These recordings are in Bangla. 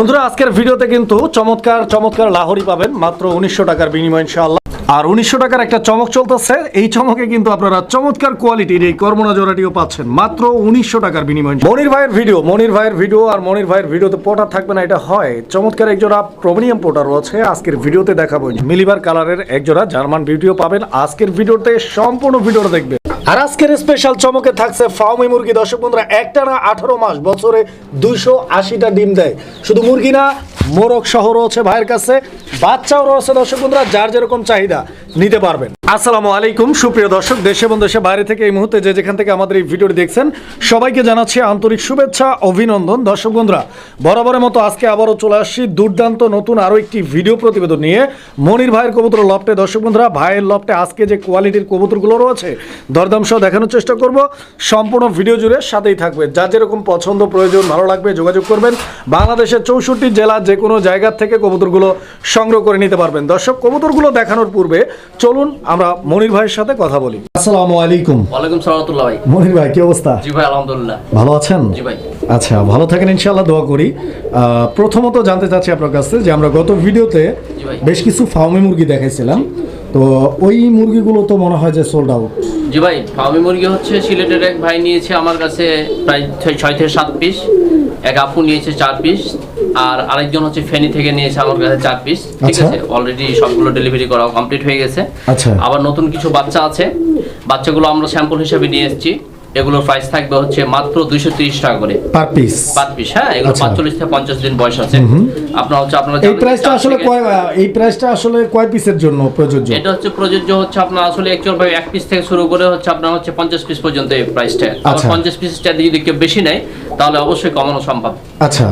বন্ধুরা, আজকের ভিডিওতে কিন্তু চমৎকার চমৎকার লাহরি পাবেন, মাত্র উনিশশো টাকার বিনিময় ইনশাআল্লাহ। আর উনিশশো টাকার একটা চমক চলতেছে, এই চমকে কিন্তু আপনারা চমৎকার কোয়ালিটির এই কর্মনা জোড়াটিও পাচ্ছেন, মাত্র উনিশশো টাকার বিনিময় মনির ভাইয়ের ভিডিও, মনির ভাইয়ের ভিডিও, আর মনির ভাইয়ের ভিডিওতে পোটার থাকবে না, এটা হয়। চমৎকার একজোড়া প্রমিনিয়াম পোটার রয়েছে, আজকের ভিডিওতে দেখাবো। মিলিবার কালারের একজোড়া জার্মান বিউটিও পাবেন, আজকের ভিডিওতে সম্পূর্ণ ভিডিওটা দেখবেন। আর আজকের স্পেশাল চমকে থাকছে ফাউমি মুরগি। দর্শক বন্ধুরা, একটা না আঠারো মাস, বছরে দুইশো আশিটা ডিম দেয়। শুধু মুরগি না, মোরগ সহ রয়েছে ভাইয়ের কাছে। বাচ্চাও রয়েছে দর্শক বন্ধুরা, যার যেরকম চাহিদা, নিতে পারবেন। আসসালামু আলাইকুম। সুপ্রিয় দর্শক, দেশে এবং দেশে বাইরে থেকে এই মুহূর্তে যে যেখান থেকে আমাদের এই ভিডিওটি দেখছেন, সবাইকে জানাচ্ছি আন্তরিক শুভেচ্ছা, অভিনন্দন। দর্শক বন্ধুরা, বরাবরের মতো আজকে আবারও চলে আসছি দুর্দান্ত নতুন আরও একটি ভিডিও প্রতিবেদন নিয়ে। মনির ভাইয়ের কবুতর লফটে, দর্শক বন্ধুরা, ভাইয়ের লফটে আজকে যে কোয়ালিটির কবুতরগুলো রয়েছে, দরদাম সহ দেখানোর চেষ্টা করব। সম্পূর্ণ ভিডিও জুড়ে সাথেই থাকবে যা যেরকম পছন্দ, প্রয়োজন, ভালো লাগবে, যোগাযোগ করবেন। বাংলাদেশের চৌষট্টি জেলা যে কোনো জায়গা থেকে কবুতরগুলো সংগ্রহ করে নিতে পারবেন। দর্শক, কবুতরগুলো দেখানোর পূর্বে চলুন আমরা মনির ভাইয়ের সাথে কথা বলি। আসসালামু আলাইকুম। ওয়ালাইকুম সালামতুল্লাহ ভাই। মনির ভাই কি অবস্থা? জি ভাই আলহামদুলিল্লাহ। ভালো আছেন? জি ভাই। আচ্ছা ভালো থাকেন ইনশাআল্লাহ দোয়া করি। প্রথমত জানতে চাচ্ছি আপনার কাছে যে আমরা গত ভিডিওতে বেশ কিছু ফার্মে মুরগি দেখাইছিলাম। তো ওই মুরগিগুলো তো মনে হয় যে সোল্ড আউট জি ভাই ফার্মি মুরগি হচ্ছে সিলেটের এক ভাই নিয়েছে আমার কাছে প্রায় ছয় থেকে সাত পিস এক আপু নিয়েছে চার পিস আর আরেকজন হচ্ছে ফেনী থেকে নিয়েছে আমার কাছে চার পিস ঠিক আচ্ছা। আছে? অলরেডি সবগুলো ডেলিভারি করা কমপ্লিট হয়ে গেছে। আচ্ছা। আবার নতুন কিছু বাচ্চা আছে। বাচ্চাগুলো আমরা স্যাম্পল হিসেবে নিয়ে এসেছি। এগুলোর প্রাইস থাকবে হচ্ছে মাত্র দুইশো তিরিশ টাকা করে। পার পিস পাঁচ পিস হ্যাঁ এগুলো আচ্ছা। পাঁচচল্লিশ থেকে পঞ্চাশ দিন বয়স আছে। আপনার হচ্ছে আপনারা এই প্রাইসটা আসলে কয় এই প্রাইসটা আসলে কয় পিসের জন্য প্রযোজ্য? এটা হচ্ছে প্রযোজ্য হচ্ছে আপনার আসলে একচুয়াল ভাবে এক পিস থেকে শুরু করে হচ্ছে আপনার হচ্ছে পঞ্চাশ পিস পর্যন্ত এই প্রাইসটা। পঞ্চাশ পিসটা যদি কেউ বেশি নেয় তাহলে অবশ্যই কমানো সম্ভব। আচ্ছা।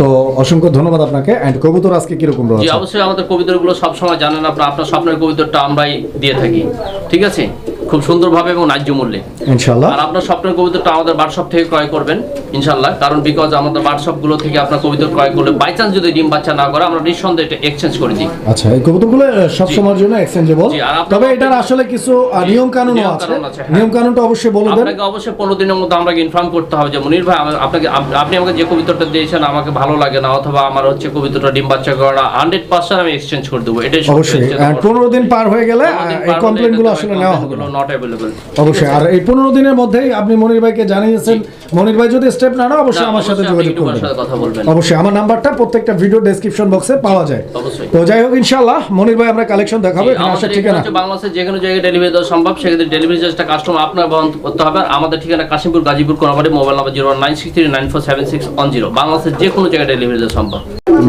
তো অসংখ্য ধন্যবাদ আপনাকে। এন্ড কবুতর আজকে কীরকম জি রয়েছে অবশ্যই আমাদের কবিতাগুলো সবসময় জানেন আপনার। আপনার স্বপ্নের কবিতাটা আমরাই দিয়ে থাকি। ঠিক আছে? খুব সুন্দরভাবে এবং ন্যায্য মূল্যে। ইনশাআল্লাহ। আর আপনার স্বপ্নের কবিতাটা আমাদের বার্কশপ থেকে ক্রয় করবেন ইনশাল্লাহ কারণ বিকজ আমাদের বার্কশপগুলো থেকে আপনার কবিতা ক্রয় করলে বাই চান্স যদি ডিম বাচ্চা না করে আমরা নিঃসন্দেহে এটা এক্সচেঞ্জ করে দিই। আচ্ছা এই কবুতরগুলো সব সময়ের জন্য এক্সচেঞ্জেবল জি, তবে এটার আসলে কিছু নিয়ম কানুন আছে, হ্যাঁ। নিয়ম কানুনটা অবশ্যই বলে দেন। আপনাকে অবশ্যই পনেরো দিনের মধ্যে আমাকে ইনফর্ম করতে হবে যে মুনির ভাই আপনাকে আপনি আমাকে যে কবিতাটা দিয়েছেন আমাকে ভালো লাগে না অথবা আমার হচ্ছে কবিতাটা ডিম বাচ্চা করা হান্ড্রেড পার্সেন্ট আমি এক্সচেঞ্জ করে দেবো। সবচেয়ে অবশ্যই। হচ্ছে আর পনেরো দিন পার হয়ে গেলে এই কমপ্লেনগুলো এটাতে আসলে নেওয়া হবে অবশ্যই। আর এই পনেরো দিনের মধ্যেই আপনি মনির ভাইকে জানিয়েছেন। মনির ভাই যদি স্টেপ না নেয় অবশ্যই আমার সাথে যোগাযোগ করবেন। আমার কথা বলবেন। অবশ্যই আমার নাম্বারটা প্রত্যেকটা ভিডিও ডেসক্রিপশন বক্সে পাওয়া যায়। অবশ্যই। তো যাই হোক ইনশাআল্লাহ মনির ভাই আমরা কালেকশন দেখাবো এখানে আমাদের আসার ঠিকানা। হচ্ছে বাংলাদেশের যে কোনো জায়গায় ডেলিভারি দেওয়া সম্ভব। সেক্ষেত্রে ডেলিভারি চার্জটা কাস্টমার আপনার বহন করতে হবে। আমাদের ঠিকানা Kashimpur Gazipur Konabari mobile number zero nine six three nine four seven six one zero বাংলাদেশের যে কোনো জায়গায় ডেলিভারি দেওয়া সম্ভব।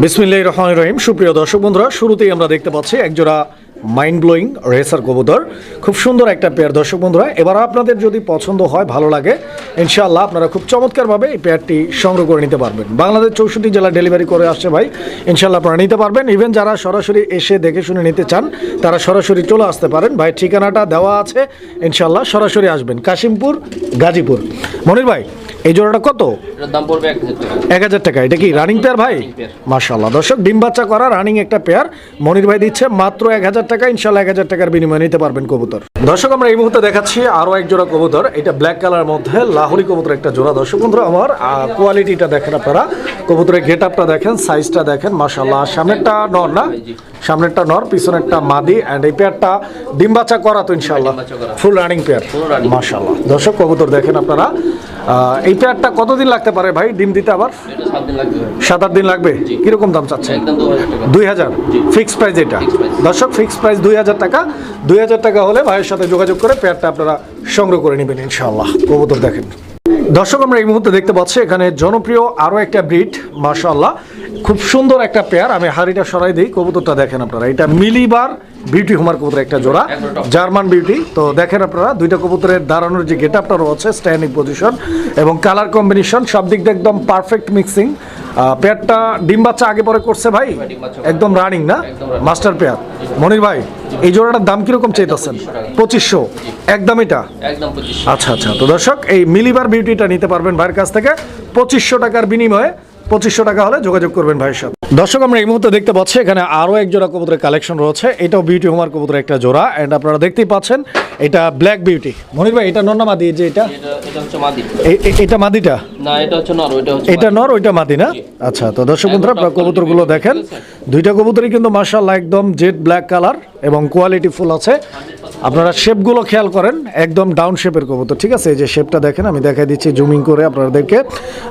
বিসমিল্লাহির রহমানির রহিম। সুপ্রিয় দর্শক বন্ধুরা শুরুতেই আমরা দেখতে পাচ্ছি একজোড়া মাইন্ড ব্লোয়িং রেসার কবুতর। খুব সুন্দর একটা পেয়ার দর্শক বন্ধুরা। এবার আপনাদের যদি পছন্দ হয়, ভালো লাগে, ইনশাআল্লাহ আপনারা খুব চমৎকারভাবে এই পেয়ারটি সংগ্রহ করে নিতে পারবেন। বাংলাদেশ চৌষট্টি জেলা ডেলিভারি করে আসছে ভাই। ইনশাআল্লাহ আপনারা নিতে পারবেন। ইভেন যারা সরাসরি এসে দেখে শুনে নিতে চান, তারা সরাসরি চলে আসতে পারেন। ভাই, ঠিকানাটা দেওয়া আছে। ইনশাআল্লাহ সরাসরি আসবেন। কাশিমপুর, গাজীপুর। মনির ভাই এই জোড়াটা কত? দাম পড়বে এক হাজার টাকা। এটা কি রানিং পেয়ার ভাই। মাশাল্লাহ দর্শক ডিম বাচ্চা করা রানিং একটা পেয়ার মনির ভাই দিচ্ছে মাত্র এক হাজার টাকা। ইনশাল্লাহ এক হাজার টাকার বিনিময়ে নিতে পারবেন কবুতর। দর্শক আমরা এই মুহূর্তে দেখাচ্ছি আরও এক জোড়া কবুতর। এটা ব্ল্যাক কালার মধ্যে লাহোরি কবুতর একটা জোড়া। দর্শক বন্ধুরা আমার কোয়ালিটিটা দেখেন আপনারা। কবুতরের গেট আপটা দেখেন সাইজটা দেখেন মাশাল্লাহ সামনেরটা নর না? সামনেরটা নর পিছনেরটা মাদি। অ্যান্ড এই পেয়ারটা ডিম বাচ্চা করা তো ইনশাল্লাহ ফুল রানিং পেয়ার মাশাল্লাহ দর্শক কবুতর দেখেন আপনারা। আহ, এই পেয়ারটা কতদিন লাগতে পারে ভাই ডিম দিতে আবার? সাত আট দিন লাগবে? কীরকম দাম টাকা। দুই হাজার? ফিক্স প্রাইস এটা? দর্শক ফিক্স প্রাইস দুই হাজার টাকা। দুই হাজার টাকা হলে ভাইয়ের সাথে যোগাযোগ করে পেয়ারটা আপনারা সংগ্রহ করে নেবেন ইনশাআল্লাহ। কবুতর দেখেন। দর্শক আমরা এই মুহূর্তে দেখতে পাচ্ছি এখানে জনপ্রিয় আরও একটা ব্রিড মাশাআল্লাহ। খুব সুন্দর একটা পেয়ার। আমি হাড়িটা সরাই দিই কবুতরটা দেখেন আপনারা। এটা মিলিবার বিউটি হোমার কবুতর একটা জোড়া জার্মান বিউটি। তো দেখেন আপনারা দুইটা কবুতরের দাঁড়ানোর যে গেট আপটা রয়েছে স্ট্যান্ডিং পজিশন এবং কালার কম্বিনেশন সব দিক দিয়ে একদম পারফেক্ট মিক্সিং পেয়ারটা ডিম বাচ্চা আগে পরে করছে ভাই? একদম রানিং না? Master pair. মনির ভাই এই জোড়াটার দাম কীরকম চাইতেছেন? পঁচিশশো একদম এটা? আচ্ছা আচ্ছা। তো দর্শক এই মিলিবার বিউটিটা নিতে পারবেন ভাইয়ের কাছ থেকে। পঁচিশশো টাকার বিনিময়ে পঁচিশশো টাকা হলে যোগাযোগ করবেন ভাইয়ের সাথে। দর্শক, আমরা এই মুহূর্তে দেখতে পাচ্ছি, এখানে আরও এক জোড়া কবুতরের কালেকশন রয়েছে। এটাও বিউটি হোমার কবুতরের একটা জোড়া। অ্যান্ড আপনারা দেখতেই পাচ্ছেন এটা ব্ল্যাক বিউটি মনির ভাই এটা নর না মাদি? যে এটা? এটা এটা হচ্ছে মাদি। এ- এ- এটা মাদিটা? না এটা হচ্ছে নর ওইটা হচ্ছে এটা মাদি। নর ওইটা মাদি না? আচ্ছা তো দর্শক বন্ধুরা আপনারা কবুতরগুলো দেখেন। দুইটা কবুতরই কিন্তু মার্শাল্লাহ একদম জেড ব্ল্যাক কালার এবং কোয়ালিটি ফুল আছে। আপনারা শেপগুলো খেয়াল করেন একদম ডাউন শেপের কবুতর ঠিক আছে? এই যে শেপটা দেখেন আমি দেখাই দিচ্ছি জুমিং করে আপনাদেরকে।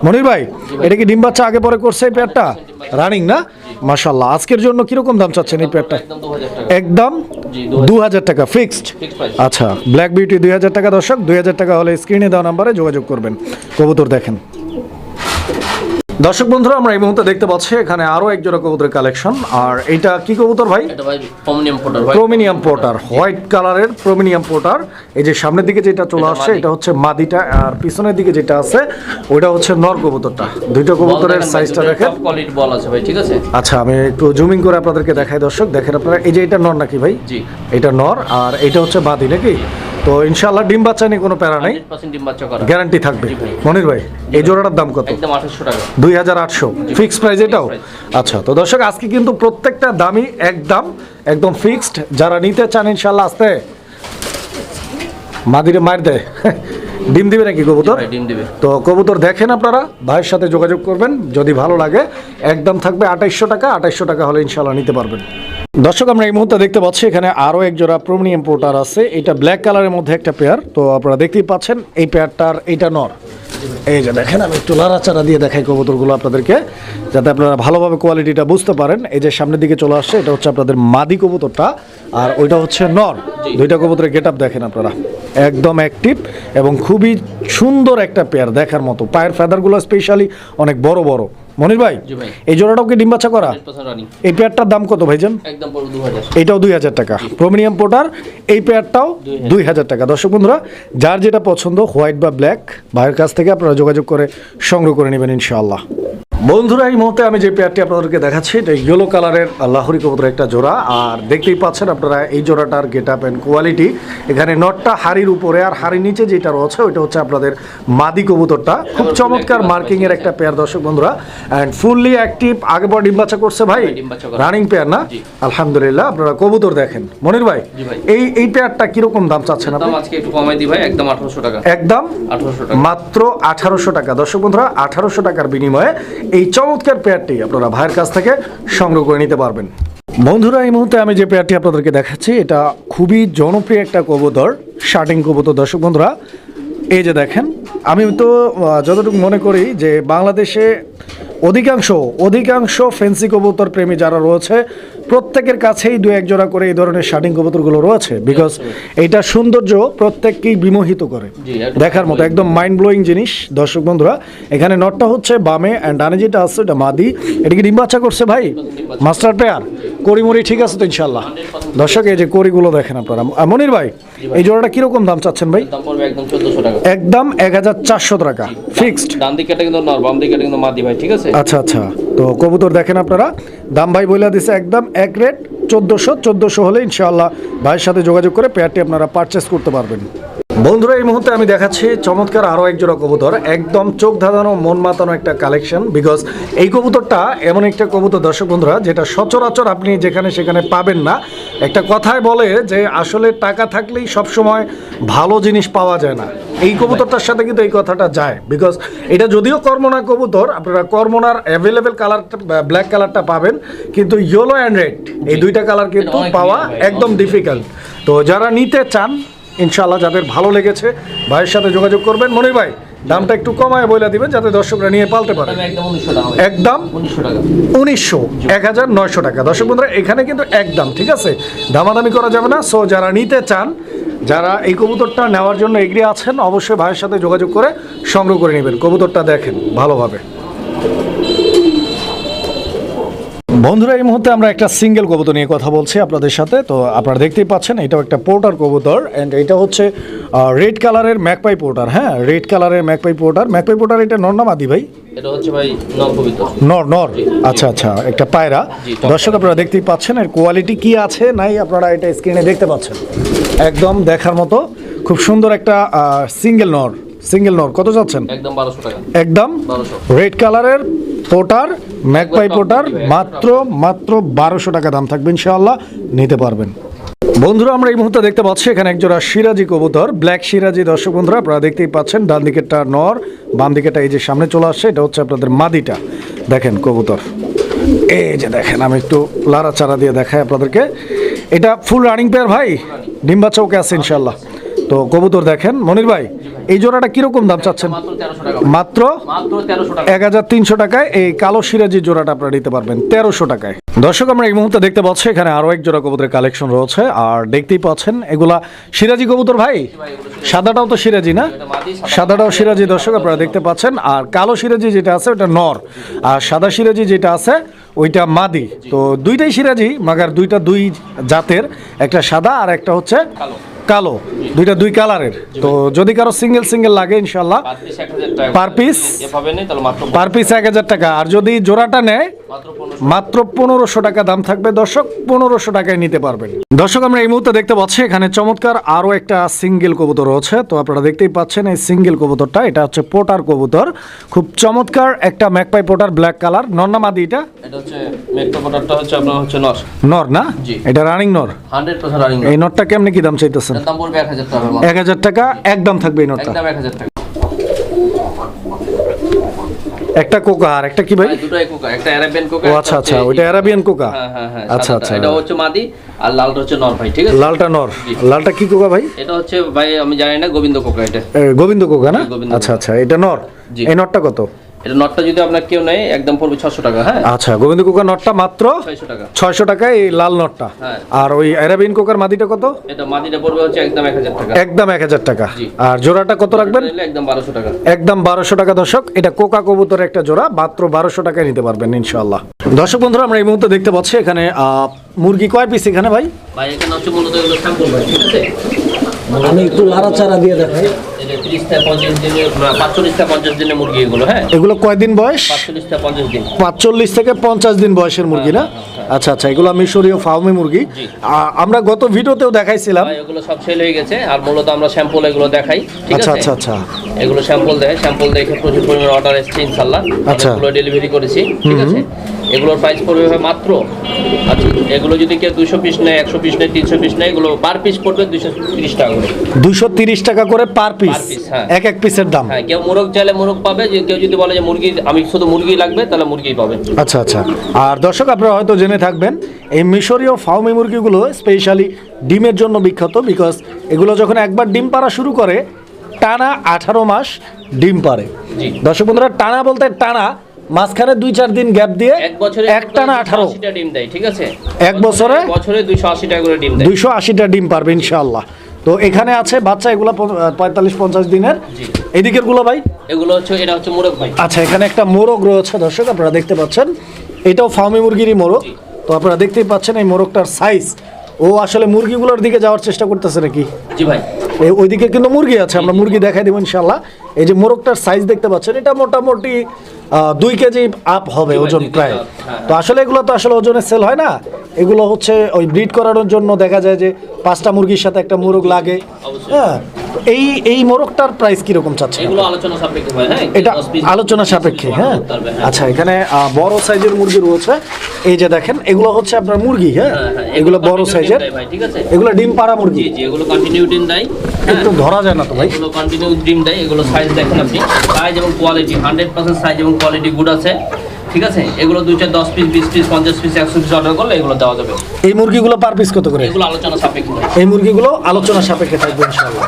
মনির ভাই এটা কি ডিম বাচ্চা আগে পরে করছে এই পেয়ারটা রানিং না? মার্শাল্লাহ আজকের জন্য কীরকম দাম চাচ্ছেন এই পেয়ারটা একদম 2000 টাকা দু হাজার টাকা ফিক্সড আচ্ছা ব্ল্যাক বিউটি দুই হাজার টাকা দর্শক দুই হাজার টাকা হলে স্ক্রিনে দেওয়া নাম্বারে যোগাযোগ করবেন। কবুতর দেখেন। দর্শক বন্ধুরা আমরা এই মুহূর্তে দেখতে পাচ্ছি এখানে আরও এক জোড়া কবুতরের কালেকশন। আর এটা কি কবুতর ভাই? এটা ভাই প্রমিনিয়াম পোর্টার হোয়াইট কালারের প্রোমিনিয়াম পোর্টার এই যে সামনের দিকে যেটা চলে আসছে এটা হচ্ছে মাদিটা আর পিছনের দিকে যেটা আছে ওইটা হচ্ছে নর কবুতরটা। দুইটা কবুতরের সাইজটা দেখেন। কোয়ালিটি বল আছে ভাই ঠিক আছে? আচ্ছা আমি একটু জুমিং করে আপনাদেরকে দেখাই দর্শক। দেখেন আপনারা এই যে এটা নর নাকি ভাই? জি। এটা নর আর এটা হচ্ছে মাদি নাকি? তো ইনশাআল্লাহ ডিম বাচ্চা নিয়ে কোনো প্যারা নাই। 100% ডিম বাচ্চা করা। গ্যারান্টি থাকবে। মনির ভাই এই জোড়াটার দাম কত? একদম 2800 টাকা। দুই হাজার আটশো। ফিক্স প্রাইস এটাও? আচ্ছা তো দর্শক আজকে কিন্তু প্রত্যেকটা দামই একদম একদম ফিক্সড যারা নিতে চান ইনশাল্লাহ আসতে মাদিরে মার দেয়। ডিম দিবে নাকি কবুতর? ডিম দিবে। তো কবুতর দেখেন আপনারা ভাইয়ের সাথে যোগাযোগ করবেন যদি ভালো লাগে। একদম থাকবে আঠাইশশো টাকা আঠাইশশো টাকা হলে ইনশাল্লাহ নিতে পারবেন। দর্শক আমরা এই মুহূর্তে দেখতে পাচ্ছি এখানে আরও এক জোড়া প্রোমিনিয়াম পোর্টার আছে। এটা ব্ল্যাক কালারের মধ্যে একটা পেয়ার তো আপনারা দেখতেই পাচ্ছেন এই পেয়ারটার এইটা নর। এই যে দেখেন আমি একটু লাড়াচাড়া দিয়ে দেখাই কবুতরগুলো আপনাদেরকে যাতে আপনারা ভালোভাবে কোয়ালিটিটা বুঝতে পারেন। এই যে সামনের দিকে চলে আসছে এটা হচ্ছে আপনাদের মাদি কবুতরটা আর ওইটা হচ্ছে নর। দুইটা কবুতরের গেট আপ দেখেন আপনারা। একদম অ্যাক্টিভ এবং খুবই সুন্দর একটা পেয়ার দেখার মতো। পায়ের ফেদারগুলো স্পেশালি অনেক বড় বড়। মনির ভাই এই জোড়াটাও কি ডিম বাচ্চা করা? এই পেয়ারটার দাম কত ভাইজান? একদম পুরো 2000 এটাও দুই হাজার টাকা। প্রোমিনিয়াম পোটার এই পেয়ারটাও দুই হাজার। টাকা। দর্শক বন্ধুরা যার যেটা পছন্দ হোয়াইট বা ব্ল্যাক ভাইয়ের কাছ থেকে আপনারা যোগাযোগ করে সংগ্রহ করে নেবেন ইনশাআল্লাহ। বন্ধুরা এই মুহূর্তে আমি যে পেয়ারটি আপনাদেরকে দেখাচ্ছি এটা ইয়েলো কালারের লাহোরি কবুতরের একটা জোড়া। আর দেখতেই পাচ্ছেন আপনারা এই জোড়াটার গেট আপ অ্যান্ড কোয়ালিটি এখানে নটটা হাড়ির উপরে আর হাড়ির নিচে যেটা রয়েছে ওইটা হচ্ছে আপনাদের মাদি কবুতরটা। খুব চমৎকার মার্কিংয়ের একটা পেয়ার দর্শক বন্ধুরা। অ্যান্ড ফুললি অ্যাক্টিভ আগে পর ডিম বাচ্চা করছে ভাই। রানিং পেয়ার না? আলহামদুলিল্লাহ আপনারা কবুতর দেখেন। মনির ভাই এই এই পেয়ারটা কীরকম দাম চাচ্ছেন আপনি? আজকে একটু কমাই দিই ভাই একদম 1800 টাকা। একদম? 1800 টাকা। মাত্র আঠারোশো টাকা। দর্শক বন্ধুরা আঠারোশো টাকার বিনিময়ে এই চমৎকার পেয়ারটি আপনারা ভাইয়ের কাছ থেকে সংগ্রহ করে নিতে পারবেন। বন্ধুরা, এই মুহূর্তে আমি যে পেয়ারটি আপনাদেরকে দেখাচ্ছি, এটা খুবই জনপ্রিয় একটা কবুতর, শার্টিং কবুতর। দর্শক বন্ধুরা, এই যে দেখেন, আমি তো যতটুকু মনে করি যে বাংলাদেশে অধিকাংশ অধিকাংশ ফেন্সি কবুতর প্রেমী যারা রয়েছে প্রত্যেকের কাছেই দু এক জোড়া করে এই ধরনের শার্টিং কবুতরগুলো রয়েছে বিকজ এইটা সৌন্দর্য প্রত্যেককেই বিমোহিত করে। দেখার মতো একদম। মাইন্ড ব্লোয়িং জিনিস দর্শক বন্ধুরা। এখানে নটটা হচ্ছে বামে অ্যান্ড ডানে যেটা আছে এটা মাদি। এটা কি ডিম বাচ্চা করছে ভাই? মাস্টার পেয়ার করিমরি ঠিক আছে তো ইনশাল্লাহ দর্শক এই যে করিগুলো দেখেন আপনারা। মনির ভাই এই জোড়াটা কীরকম দাম চাচ্ছেন ভাই? একদম 1400 টাকা। একদম এক হাজার চারশো টাকা। ফিক্সড? ডান দিকেটা কিন্তু নর বাম দিকেটা কিন্তু মাদি ভাই ঠিক আছে? আচ্ছা আচ্ছা। তো কবুতর দেখেন আপনারা। দাম ভাই বইলা দিছে একদম এক রেট চোদ্দোশো চোদ্দোশো হলে ইনশাআল্লাহ ভাইয়ের সাথে যোগাযোগ করে পেয়ারটি আপনারা পারচেস করতে পারবেন। বন্ধুরা এই মুহূর্তে আমি দেখাচ্ছি চমৎকার আরও একজোড়া কবুতর। একদম চোখ ধাঁধানো মন মাতানো একটা কালেকশন বিকজ এই কবুতরটা এমন একটা কবুতর দর্শক বন্ধুরা যেটা সচরাচর আপনি যেখানে সেখানে পাবেন না। একটা কথায় বলে যে আসলে টাকা থাকলেই সবসময় ভালো জিনিস পাওয়া যায় না। এই কবুতরটার সাথে কিন্তু এই কথাটা যায় বিকজ এটা যদিও কর্মনা কবুতর আপনারা কর্মনার অ্যাভেলেবেল কালারটা ব্ল্যাক কালারটা পাবেন কিন্তু ইয়েলো অ্যান্ড রেড এই দুইটা কালার কিন্তু পাওয়া একদম ডিফিকাল্ট তো যারা নিতে চান ইনশাআল্লাহ যাদের ভালো লেগেছে ভাইয়ের সাথে যোগাযোগ করবেন। মনির ভাই দামটা একটু কমায় বলে দিবেন যাতে দর্শকরা নিয়ে পালতে পারে। একদম 1900 টাকা ভাই। একদম 1900 টাকা। উনিশশো এক হাজার নয়শো টাকা। দর্শক বন্ধুরা এখানে কিন্তু একদম ঠিক আছে? দামাদামি করা যাবে না। সো যারা নিতে চান যারা এই কবুতরটা নেওয়ার জন্য এগিয়ে আছেন অবশ্যই ভাইয়ের সাথে যোগাযোগ করে সংগ্রহ করে নেবেন। কবুতরটা দেখেন ভালোভাবে। বন্ধুরা এই মুহূর্তে আমরা একটা সিঙ্গেল কবুতর নিয়ে কথা বলছি আপনাদের সাথে। তো আপনারা দেখতেই পাচ্ছেন এটাও একটা পোর্টার কবুতর অ্যান্ড এটা হচ্ছে রেড কালারের ম্যাকপাই পোর্টার হ্যাঁ? রেড কালারের ম্যাকপাই পোর্টার ম্যাকপাই পোর্টার এটা ভাই? এটা হচ্ছে ভাই নর নর নর? আচ্ছা আচ্ছা একটা পায়রা। দর্শক আপনারা দেখতেই পাচ্ছেন এর কোয়ালিটি কি আছে নাই আপনারা এটা স্ক্রিনে দেখতে পাচ্ছেন। একদম দেখার মতো খুব সুন্দর একটা সিঙ্গেল নর সিঙ্গেল নর। কত যাচ্ছেন? একদম 1200 টাকা। একদম রেড কালারের পোটার ম্যাকপাই পোটার মাত্র মাত্র বারোশো টাকা দাম থাকবে ইনশাআল্লাহ নিতে পারবেন। বন্ধুরা আমরা এই মুহূর্তে দেখতে পাচ্ছি এখানে একজোড়া সিরাজি কবুতর ব্ল্যাক সিরাজি। দর্শক বন্ধুরা আপনারা দেখতেই পাচ্ছেন ডান দিকেরটা নর বাম দিকেরটা এই যে সামনে চলে আসছে এটা হচ্ছে আপনাদের মাদিটা। দেখেন কবুতর। এই যে দেখেন আমি একটু লাড়া চারা দিয়ে দেখাই আপনাদেরকে। এটা ফুল রানিং পেয়ার ভাই ডিম্বা চৌকে আছে ইনশাল্লাহ তো কবুতর দেখেন মনির ভাই এই জোড়াটা কীরকম দাম চাচ্ছেন? মাত্র এক হাজার তিনশো টাকায় এই কালো সিরাজি জোড়াটা আপনারা নিতে পারবেন তেরোশো টাকায়। দর্শক আমরা এই মুহূর্তে দেখতে পাচ্ছি এখানে আরও এক জোড়া কবুতরের কালেকশন রয়েছে। আর দেখতেই পাচ্ছেন এগুলা সিরাজি কবুতর ভাই? সাদাটাও তো সিরাজি না? সাদাটাও সিরাজি। দর্শক আপনারা দেখতে পাচ্ছেন। আর কালো সিরাজি যেটা আছে ওটা নর। আর সাদা সিরাজি যেটা আছে ওইটা মাদি। তো দুইটাই সিরাজি মাগার দুইটা দুই জাতের একটা সাদা আর একটা হচ্ছে কালো। কালো দুইটা দুই কালারের। তো যদি কারও সিঙ্গেল সিঙ্গেল লাগে ইনশাল্লাহ পার পিস পার পিস এক হাজার টাকা। আর যদি জোড়াটা নেয় মাত্র পনেরোশো টাকা দাম থাকবে দর্শক পনেরোশো টাকায় নিতে পারবেন। দর্শক আমরা এই মুহূর্তে দেখতে পাচ্ছি এখানে চমৎকার আরও একটা সিঙ্গেল কবুতর রয়েছে। তো আপনারা দেখতেই পাচ্ছেন এই সিঙ্গেল কবুতরটা এটা হচ্ছে পোটার কবুতর। খুব চমৎকার একটা ম্যাকপাই পোটার ব্ল্যাক কালার। এটা? এটা হচ্ছে হচ্ছে আপনার হচ্ছে নশ নর না? এটা রানিং নর? রানিং এই নটটা কেমনি কি দাম চাইতেছেন? দাম পড়বে এক হাজার টাকা একদম থাকবে এই নটটা একদম এক হাজার টাকা। একটা কোকা আর একটা কি ভাই? ভাই, দুটোই কোকা একটা আরাবিয়ান কোকা ও আচ্ছা আচ্ছা ওটা ওইটা অ্যারাবিয়ান কোকা? হ্যাঁ হ্যাঁ হ্যাঁ আচ্ছা আচ্ছা। এটা হচ্ছে মাদি আর লালটা হচ্ছে নর ভাই ঠিক আছে? লালটা নর। লালটা কি কোকা ভাই? এটা হচ্ছে ভাই আমি জানি না গোবিন্দ কোকা এটা। গোবিন্দ কোকা না? গোবিন্দ আচ্ছা আচ্ছা এটা নর। এই নরটা কত? এটা নটটা যদি আপনার কেউ নেয় একদম পড়বে ছশো টাকা হ্যাঁ? আচ্ছা গোবিন্দ কোকা নটটা মাত্র ছয়শো টাকা। ছয়শো টাকায় এই লাল নটটা হ্যাঁ। আর ওই অ্যারাবিন কোকার মাদিটা কত? এটা মাদিটা পড়বে হচ্ছে একদম এক হাজার টাকা। একদম এক হাজার টাকা। আর জোড়াটা কত রাখবেন? একদম বারোশো টাকা। একদম বারোশো টাকা দর্শক। এটা কোকা কবুতর একটা জোড়া মাত্র বারোশো টাকায় নিতে পারবেন ইনশাল্লাহ দর্শক বন্ধুরা আমরা এই মুহূর্তে দেখতে পাচ্ছি এখানে মুরগি কয় পিস এখানে ভাই? ভাই এখানে হচ্ছে মূলত এগুলো স্যাম্পল ভাই ঠিক আছে? আমি একটু লাড়াচাড়া দিয়ে দেখাই। এগুলো হ্যাঁ? কয়দিন বয়স? পাঁচচল্লিশ থেকে পঞ্চাশ দিন। পাঁচচল্লিশ থেকে পঞ্চাশ দিন বয়সের মুরগি না? আচ্ছা আচ্ছা এগুলো মিশরীয় ফার্মি মুরগি। আমরা গত ভিডিওতেও দেখাইছিলাম। এগুলো সব সেল হয়ে গেছে আর মূলত আমরা স্যাম্পল এগুলো দেখাই ঠিক আচ্ছা আছে? আচ্ছা আচ্ছা। এগুলো স্যাম্পল দেয় স্যাম্পল দেখে প্রচুর পরিমাণে অর্ডার এসেছে ইনশাল্লাহ আচ্ছা। ডেলিভারি করেছি ঠিক আছে? এগুলোর প্রাইস পড়বে মাত্র? আচ্ছা এগুলো যদি কেউ দুশো পিস নেয় একশো পিস নেয় তিনশো পিস নেয় এগুলো পার পিস পড়বে দুশো তিরিশ টাকা করে। দুশো তিরিশ টাকা করে পার পিস হ্যাঁ। এক এক পিসের দাম। হ্যাঁ কেউ মোরগ চাইলে মোরগ পাবে যে কেউ যদি বলে যে মুরগি আমি শুধু মুরগি লাগবে তাহলে মুরগি পাবে। আচ্ছা আচ্ছা। আর দর্শক আপনারা হয়তো জেনে থাকবেন এই মিশরীয় ফার্মি মুরগিগুলো স্পেশালি ডিমের জন্য বিখ্যাত বিকজ এগুলো যখন একবার ডিম পাড়া শুরু করে টানা আঠারো মাস ডিম পারে। দর্শক বন্ধুরা টানা বলতে টানা মাঝখানে দুই চার দিন গ্যাপ দিয়ে এক বছরে এক টানা আঠারো। ডিম দেয় ঠিক আছে? এক বছরে? বছরে দুইশো আশি টাকা করে ডিম দেয়। দুইশো আশিটা ডিম পারবে ইনশাআল্লাহ। তো এখানে আছে বাচ্চা এগুলো পঁয়তাল্লিশ পঞ্চাশ দিনের। এদিকেরগুলো ভাই? এগুলো হচ্ছে এটা হচ্ছে মোরগ ভাই। আচ্ছা এখানে একটা মোরগ রয়েছে দর্শক আপনারা দেখতে পাচ্ছেন। এটাও ফার্মি মুরগিরই মোরগ। তো আপনারা দেখতেই পাচ্ছেন এই মোরগটার সাইজ ও আসলে মুরগিগুলোর দিকে যাওয়ার চেষ্টা করতেছে নাকি? জি ভাই। ওইদিকে কিন্তু মুরগি আছে আমরা মুরগি দেখাই দেবো ইনশাল্লাহ এই যে মোরগটার সাইজ দেখতে পাচ্ছেন এটা মোটামুটি দুই কেজি আপ হবে ওজন প্রায়। হ্যাঁ, তো আসলে এগুলো তো আসলে ওজনে সেল হয় না। এগুলো হচ্ছে ওই ব্রিড করানোর জন্য দেখা যায় যে পাঁচটা মুরগির সাথে একটা মোরগ লাগে। হ্যাঁ এই এই মোরগটার প্রাইস কীরকম চাচ্ছে এগুলো আলোচনা সাপেক্ষে হয় হ্যাঁ? এটা আলোচনা সাপেক্ষে হ্যাঁ। আচ্ছা এখানে বড় সাইজের মুরগি রয়েছে। এই যে দেখেন এগুলো হচ্ছে আপনার মুরগি হ্যাঁ? হ্যাঁ, এগুলো বড় সাইজের ভাই, ঠিক আছে? এগুলো ডিম পাড়া মুরগি। জি জি এগুলো কন্টিনিউ ডিম দেয় একটু ধরা যায় না তো ভাই। এগুলো কন্টিনিউ ডিম দেয় এগুলো সাইজ দেখেন আপনি। সাইজ এবং কোয়ালিটি হান্ড্রেড পার্সেন্ট সাইজ এবং কোয়ালিটি গুড আছে। ঠিক আছে? এগুলো দুই চার দশ পিস বিশ পিস পঞ্চাশ পিস একশো পিস অর্ডার করলে এগুলো দেওয়া যাবে। এই মুরগিগুলো পার পিস কত করে? এগুলো আলোচনা সাপেক্ষে। এই মুরগিগুলো আলোচনা সাপেক্ষে থাকবে ইনশাআল্লাহ।